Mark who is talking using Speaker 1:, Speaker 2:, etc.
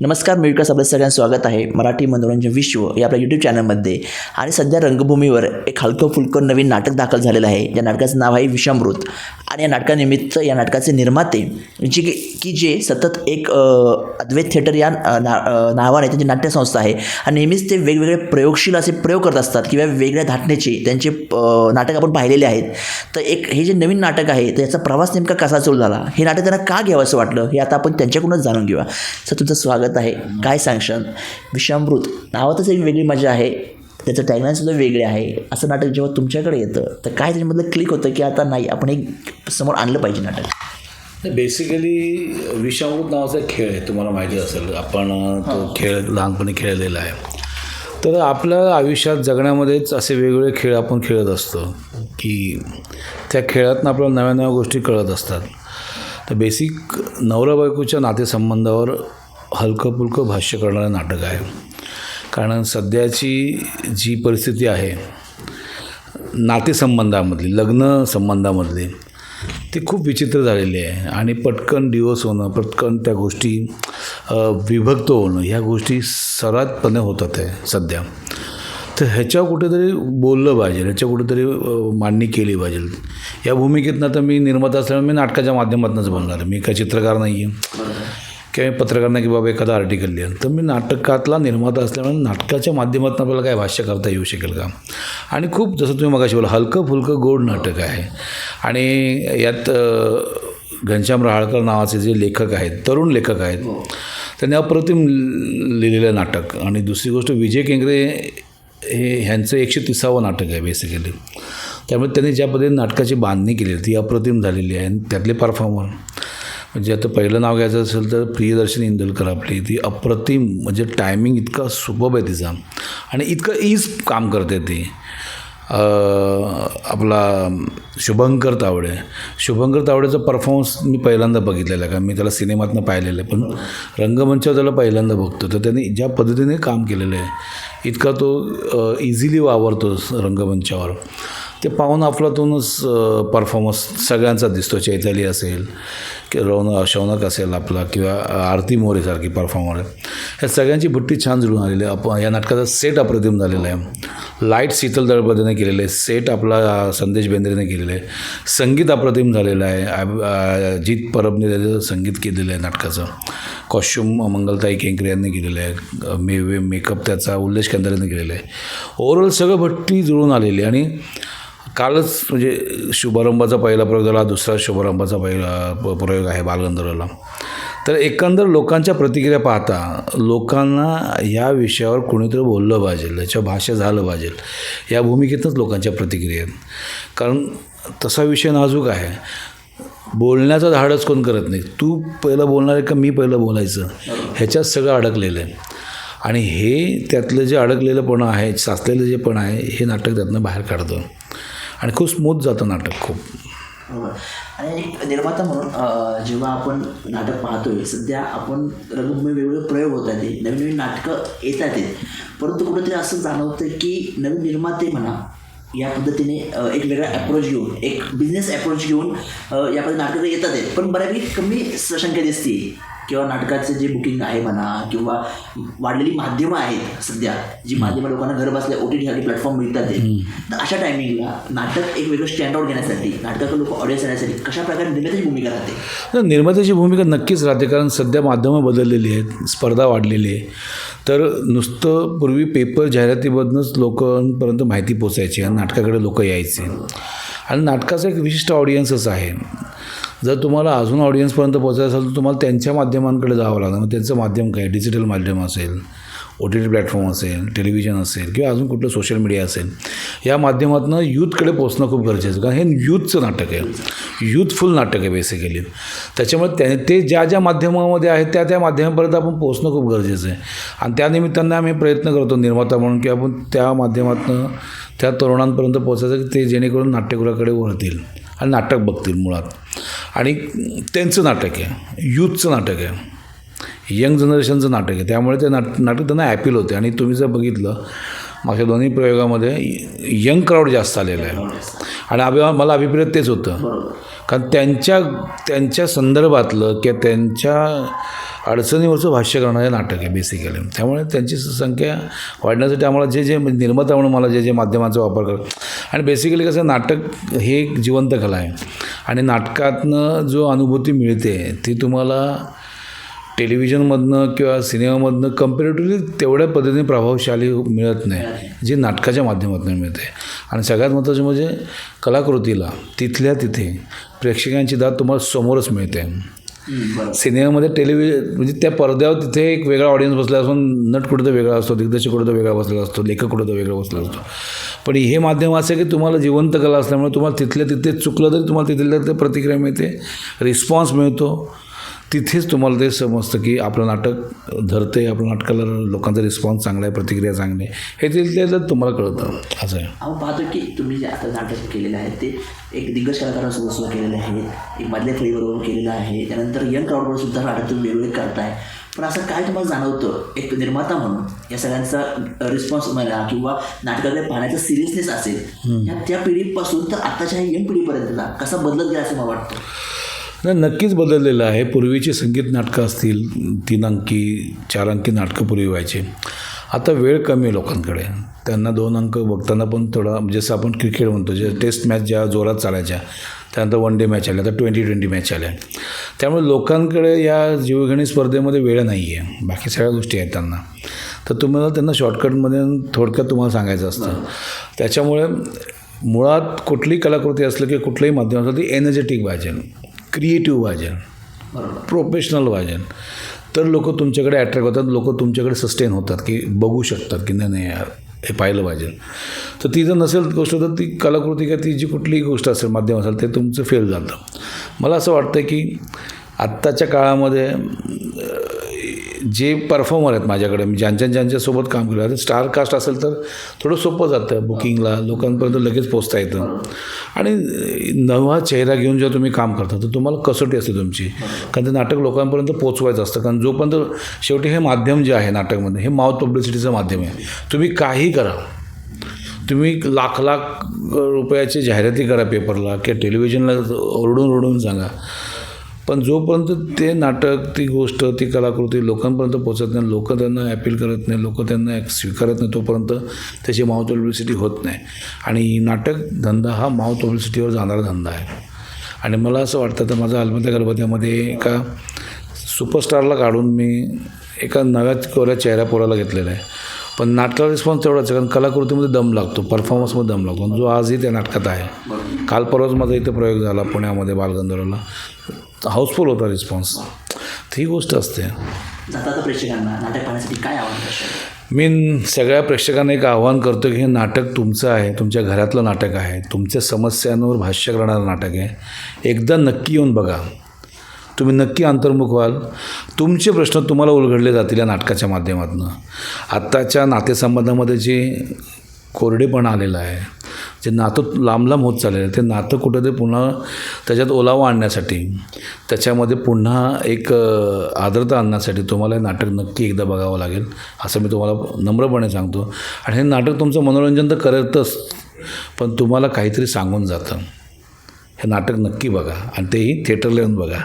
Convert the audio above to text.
Speaker 1: नमस्कार मी विकास. आपल्या सगळ्यांचं स्वागत आहे. मराठी मनोरंजन विश्व या आपल्या यूट्यूब चॅनलमध्ये आणि सध्या रंगभूमीवर एक हलकं फुलकं नवीन नाटक दाखल झालेलं आहे. या नाटकाचं नाव आहे विषामृत. आणि या नाटकानिमित्त या नाटकाचे निर्माते जे की की जे सतत एक अद्वैत थिएटर या ना नावाने त्यांची नाट्यसंस्था आहे. आणि नेहमीच ते वेगवेगळे प्रयोगशील असे प्रयोग करत असतात किंवा वेगळ्या धाटण्याचे त्यांचे नाटक आपण पाहिलेले आहेत. तर एक हे जे नवीन नाटक आहे तर याचा प्रवास नेमका कसा सुरू झाला? हे नाटक त्यांना का घ्यावं असं वाटलं? हे आता आपण त्यांच्याकडूनच जाणून घेऊया. सर तुमचं स्वागत आहे. काय सांगशाल विषामृत. नावातच एक वेगळी मजा आहे. त्याचं टॅगलाईन सुद्धा वेगळे आहे. असं नाटक जेव्हा तुमच्याकडे येतं तर काय त्याच्यामधलं क्लिक होतं की आता नाही आपण एक समोर आणलं पाहिजे नाटक?
Speaker 2: बेसिकली विषामृत नावाचा खेळ आहे तुम्हाला माहिती असेल. आपण तो खेळ लहानपणी खेळलेला आहे. तर आपल्या आयुष्यात जगण्यामध्येच असे वेगवेगळे खेळ आपण खेळत असतो की त्या खेळातनं आपल्याला नव्या नव्या गोष्टी कळत असतात. तर बेसिक नवरा बायकोच्या नातेसंबंधावर हलकं फुलकं भाष्य करणारं नाटक आहे. कारण सध्याची जी परिस्थिती आहे नातेसंबंधामधली लग्न संबंधामधली ती खूप विचित्र झालेली आहे. आणि पटकन डिवोर्स होणं पटकन त्या गोष्टी विभक्त होणं ह्या गोष्टी सर्वातपणे होतात आहे सध्या. तर ह्याच्यावर कुठेतरी बोललं पाहिजे ह्याच्या कुठेतरी मांडणी केली पाहिजे. या भूमिकेतनं तर मी निर्माता असल्यामुळे मी नाटकाच्या माध्यमातूनच बोलणार आहे. मी काय चित्रकार नाही आहे किंवा मी पत्रकार नाही की बाबा एखादा आर्टिकल लिहा. तर मी नाटकातला निर्माता असल्यामुळे नाटकाच्या माध्यमातून आपल्याला काय भाष्य करता येऊ शकेल का? आणि खूप जसं तुम्ही मगाशी बोला हलकं फुलकं गोड नाटक आहे. आणि यात घनश्याम रहाळकर नावाचे जे लेखक आहेत तरुण लेखक आहेत त्यांनी अप्रतिम लिहिलेलं नाटक. आणि दुसरी गोष्ट विजय केंगरे हे ह्यांचं एकशे तिसावं नाटक आहे बेसिकली त्यामुळे त्यांनी ज्या पद्धतीने नाटकाची बांधणी केली ती अप्रतिम झालेली आहे. आणि त्यातले परफॉर्मर म्हणजे आता पहिलं नाव घ्यायचं असेल तर प्रियदर्शनी इंदलकर आपली. ती अप्रतिम म्हणजे टायमिंग इतका सुबब आहे तिचा. आणि इतकं ईज काम करते ती. आपला शुभंकर तावडे. शुभंकर तावडेचा परफॉर्मन्स मी पहिल्यांदा बघितलेला आहे कारण मी त्याला सिनेमातनं पाहिलेलं आहे. पण रंगमंचावर त्याला पहिल्यांदा बघतो. तर त्याने ज्या पद्धतीने काम केलेलं आहे इतका तो इझिली वावरतो रंगमंचावर. ते पाहून आपलातूनच परफॉर्मन्स सगळ्यांचा दिसतो. चैताली असेल की रौनक शौनक असेल आपला किंवा आरती मोरेसारखी परफॉर्मर ह्या सगळ्यांची भट्टी छान जुळून आलेली आहे. आपण या नाटकाचा सेट अप्रतिम झालेला आहे. लाइट शीतल दळपतीने केलेलं आहे सेट आपला संदेश बेंद्रेने केलेलं आहे संगीत अप्रतिम झालेलं आहे. जीत परबने त्याचं संगीत केलेलं आहे नाटकाचं. कॉस्ट्युम मंगलताई केंकरे यांनी केलेलं आहे. मे वे मेकअप त्याचा उल्लेश केंद्राने केलेला आहे. ओव्हरऑल सगळं भट्टी जुळून आलेली आहे. आणि कालच म्हणजे शुभारंभाचा पहिला प्रयोग झाला दुसरा शुभारंभाचा पहिला प- प्रयोग आहे बालगंधर्वला. तर एकंदर लोकांच्या प्रतिक्रिया पाहता लोकांना या विषयावर कोणीतरी बोललं पाहिजे याच्या भाषा झालं पाहिजे. या भूमिकेतच लोकांच्या प्रतिक्रिया आहेत. कारण तसा विषय नाजूक आहे. बोलण्याचं धाडच कोण करत नाही? तू पहिलं बोलणार आहे का मी पहिलं बोलायचं? ह्याच्यात सगळं अडकलेलं आहे. आणि हे त्यातलं जे अडकलेलं पण आहे साचलेलं जे पण आहे हे नाटक त्यातनं बाहेर काढतं. आणि खूप स्मूथ जातं नाटक खूप.
Speaker 1: आणि एक निर्माता म्हणून जेव्हा आपण नाटक पाहतोय सध्या आपण रंगभूमी वेगवेगळे प्रयोग होत आहेत नवीन नवीन नाटकं येत आहेत. परंतु कुठेतरी असं जाणवतं की नवीन निर्माते म्हणा या पद्धतीने एक वेगळा अप्रोच घेऊन एक बिझनेस अप्रोच घेऊन यामध्ये नाटकं येतात आहेत. पण बऱ्यापैकी कमी संख्या दिसते किंवा नाटकाचं जे बुकिंग आहे म्हणा किंवा वाढलेली माध्यमं आहेत सध्या जी माध्यमं लोकांना घर बसल्या ओ टी टी प्लॅटफॉर्म मिळतात. तर अशा टायमिंगला नाटक एक वेगळं स्टँड आउट घेण्यासाठी नाटकाकडे लोक ऑडियन्स येण्यासाठी कशा प्रकारे निर्मात्याची भूमिका राहते?
Speaker 2: तर निर्मात्याची भूमिका नक्कीच राहते कारण सध्या माध्यमं बदललेली आहेत स्पर्धा वाढलेली आहे. तर नुसतं पूर्वी पेपर जाहिरातीमधूनच लोकांपर्यंत माहिती पोचायची आणि नाटकाकडे लोक यायचे. आणि नाटकाचा एक विशिष्ट ऑडियन्सच आहे. जर तुम्हाला अजून ऑडियन्सपर्यंत पोचायचं असेल तर तुम्हाला त्यांच्या माध्यमांकडे जावं लागणार मग त्यांचं माध्यम काय? डिजिटल माध्यम असेल ओ टी टी प्लॅटफॉर्म असेल टेलिव्हिजन असेल किंवा अजून कुठलं सोशल मीडिया असेल या माध्यमातून यूथकडे पोचणं खूप गरजेचं आहे. कारण हे यूथचं नाटक आहे. यूथफुल नाटक आहे बेसिकली त्याच्यामुळे त्या ते ज्या ज्या माध्यमामध्ये आहेत त्या त्या माध्यमापर्यंत आपण पोचणं खूप गरजेचं आहे. आणि त्यानिमित्तानं आम्ही प्रयत्न करतो निर्माता म्हणून की आपण त्या माध्यमातून त्या तरुणांपर्यंत पोचायचं की ते जेणेकरून नाट्यगृहाकडे वळतील आणि नाटक बघतील मुळात. आणि त्यांचं नाटक आहे. यूथचं नाटक आहे. यंग जनरेशनचं नाटक आहे. त्यामुळे ते नाट नाटक त्यांना ॲपील होते. आणि तुम्ही जर बघितलं मागच्या दोन्ही प्रयोगामध्ये यंग क्राऊड जास्त आलेलं आहे. आणि अभि मला अभिप्रेत तेच होतं. कारण त्यांच्या त्यांच्या संदर्भातलं किंवा त्यांच्या अडचणीवरचं भाष्य करणारे नाटक आहे बेसिकली त्यामुळे त्यांची संख्या वाढण्यासाठी आम्हाला जे जे निर्माता म्हणून मला जे जे माध्यमांचा वापर कर आणि बेसिकली कसं नाटक हे एक जिवंत कला आहे. आणि नाटकातनं जो अनुभूती मिळते ती तुम्हाला टेलिव्हिजनमधनं किंवा सिनेमामधनं कम्पॅरेटिव्हली तेवढ्या पद्धतीने प्रभावशाली मिळत नाही. जी नाटकाच्या माध्यमातून मिळते. आणि सगळ्यात महत्त्वाचं म्हणजे कलाकृतीला तिथल्या तिथे प्रेक्षकांची दाद तुम्हाला समोरच मिळते. सिनेमामध्ये टेलिव्हिजन म्हणजे त्या पडद्यावर तिथे एक वेगळा ऑडियन्स बसला असून नट कुठं तर वेगळा असतो दिग्दर्शक कुठं तर वेगळा बसलेला असतो लेखक कुठं तर वेगळा बसला असतो. पण हे माध्यम असं की तुम्हाला जिवंत कला असल्यामुळे तुम्हाला तिथल्या तिथे चुकलं तरी तुम्हाला तिथल्या तिथे प्रतिक्रिया मिळते रिस्पॉन्स मिळतो. तिथेच तुम्हाला ते समजतं की आपलं नाटक धरते आपल्या नाटकाला लोकांचा रिस्पॉन्स चांगला आहे प्रतिक्रिया चांगली आहे. हे तिथल्या तिथं तुम्हाला कळतं असं आहे.
Speaker 1: आपण पाहतो की तुम्ही जे आता नाटक केलेलं आहे ते एक दिग्गज कलाकारांसोबत सुद्धा केलेलं आहे एक मधल्या फळीबरोबर केलेलं आहे त्यानंतर यंग क्राऊडबरोबर सुद्धा नाटक तुम्ही वेगवेगळे करताय. पण असं काय तुम्हाला जाणवतं एक निर्माता म्हणून? या सगळ्यांचा रिस्पॉन्स म्हणा किंवा नाटकाकडे पाहण्याचा सिरियसनेस असेल या त्या पिढीपासून तर आताच्या यंग पिढीपर्यंतला कसा बदलत गेला असं मला वाटतं?
Speaker 2: नाही नक्कीच बदललेलं आहे. पूर्वीची संगीत नाटकं असतील तीन अंकी चार अंकी नाटकं पूर्वी व्हायचे. आता वेळ कमी आहे लोकांकडे. त्यांना दोन अंक बघताना पण थोडा जसं आपण क्रिकेट म्हणतो जे टेस्ट मॅच ज्या जोरात चालायच्या त्यानंतर वन डे मॅच आल्या आता ट्वेंटी ट्वेंटी मॅच आल्या. त्यामुळे लोकांकडे या जीवघेणी स्पर्धेमध्ये वेळ नाही आहे बाकी सगळ्या गोष्टी आहेत त्यांना. तर तुम्हाला त्यांना शॉर्टकटमध्ये थोडक्यात तुम्हाला सांगायचं असतं. त्याच्यामुळे मुळात कुठलीही कलाकृती असलं किंवा कुठलंही माध्यम असलं ती एनर्जेटिक पाहिजे. क्रिएटिव्ह
Speaker 1: बरोबर.
Speaker 2: प्रोफेशनल पाहिजे तर लोक तुमच्याकडे अट्रॅक्ट होतात लोक तुमच्याकडे सस्टेन होतात की बघू शकतात की नाही नाही यार हे पाहिलं पाहिजे. तर ती जर नसेल गोष्ट तर ती कलाकृती का ती जी कुठलीही गोष्ट असेल माध्यम असेल ते तुमचं फेल झालं. मला असं वाटतं की आत्ताच्या काळामध्ये जे परफॉर्मर आहेत माझ्याकडे मी ज्यांच्या ज्यांच्यासोबत काम केलं स्टार कास्ट असेल तर थोडं सोपं जातं बुकिंगला लोकांपर्यंत लगेच पोचता येतं. आणि नवा चेहरा घेऊन जेव्हा तुम्ही काम करता तर तुम्हाला कसोटी असते तुमची. कारण ते नाटक लोकांपर्यंत पोचवायचं असतं. कारण जोपर्यंत शेवटी हे माध्यम जे आहे नाटकमध्ये हे माउथ पब्लिसिटीचं माध्यम आहे. तुम्ही काही करा. तुम्ही लाख लाख रुपयाची जाहिराती करा पेपरला किंवा टेलिव्हिजनला ओरडून ओरडून सांगा. पण जोपर्यंत ते नाटक ती गोष्ट ती कलाकृती लोकांपर्यंत पोचत नाही लोक त्यांना ॲपील करत नाही लोक त्यांना स्वीकारत नाही तोपर्यंत त्याची माउथ पब्लिसिटी होत नाही. आणि नाटक धंदा हा माउथ पब्लिसिटीवर जाणारा धंदा आहे. आणि मला असं वाटतं तर माझा अलमत्या गणपत्यामध्ये एका सुपरस्टारला काढून मी एका नव्या कोऱ्या चेहऱ्या पोराला घेतलेला आहे. पण नाटकाला रिस्पॉन्स तेवढाच आहे कारण कलाकृतीमध्ये दम लागतो परफॉर्मन्समध्ये दम लागतो. जो आजही त्या नाटकात आहे. काल परवाच माझा इथं प्रयोग झाला पुण्यामध्ये बालगंधर्वला. हाऊसफुल होता रिस्पॉन्स. ही गोष्ट असते.
Speaker 1: प्रेक्षकांना नाटक पाहण्यासाठी काय
Speaker 2: मी सगळ्या प्रेक्षकांना एक आव्हान करतो की हे नाटक तुमचं आहे तुमच्या घरातलं नाटक आहे तुमच्या समस्यांवर भाष्य करणारं नाटक आहे. एकदा नक्की येऊन बघा. तुम्ही नक्की अंतर्मुख व्हाल. तुमचे प्रश्न तुम्हाला उलगडले जातील या नाटकाच्या माध्यमातून. आत्ताच्या नातेसंबंधामध्ये जे कोरडेपणा आलेलं आहे जे नातं लांब लांब होत चाललेलं ते नातं कुठं ते पुन्हा त्याच्यात ओलावा आणण्यासाठी त्याच्यामध्ये पुन्हा एक अ, आर्द्रता आणण्यासाठी तुम्हाला हे नाटक नक्की एकदा बघावं लागेल असं मी तुम्हाला नम्रपणे सांगतो. आणि हे नाटक तुमचं मनोरंजन तर करतच पण तुम्हाला काहीतरी सांगून जातं. हे नाटक नक्की बघा आणि तेही थिएटरला येऊन बघा.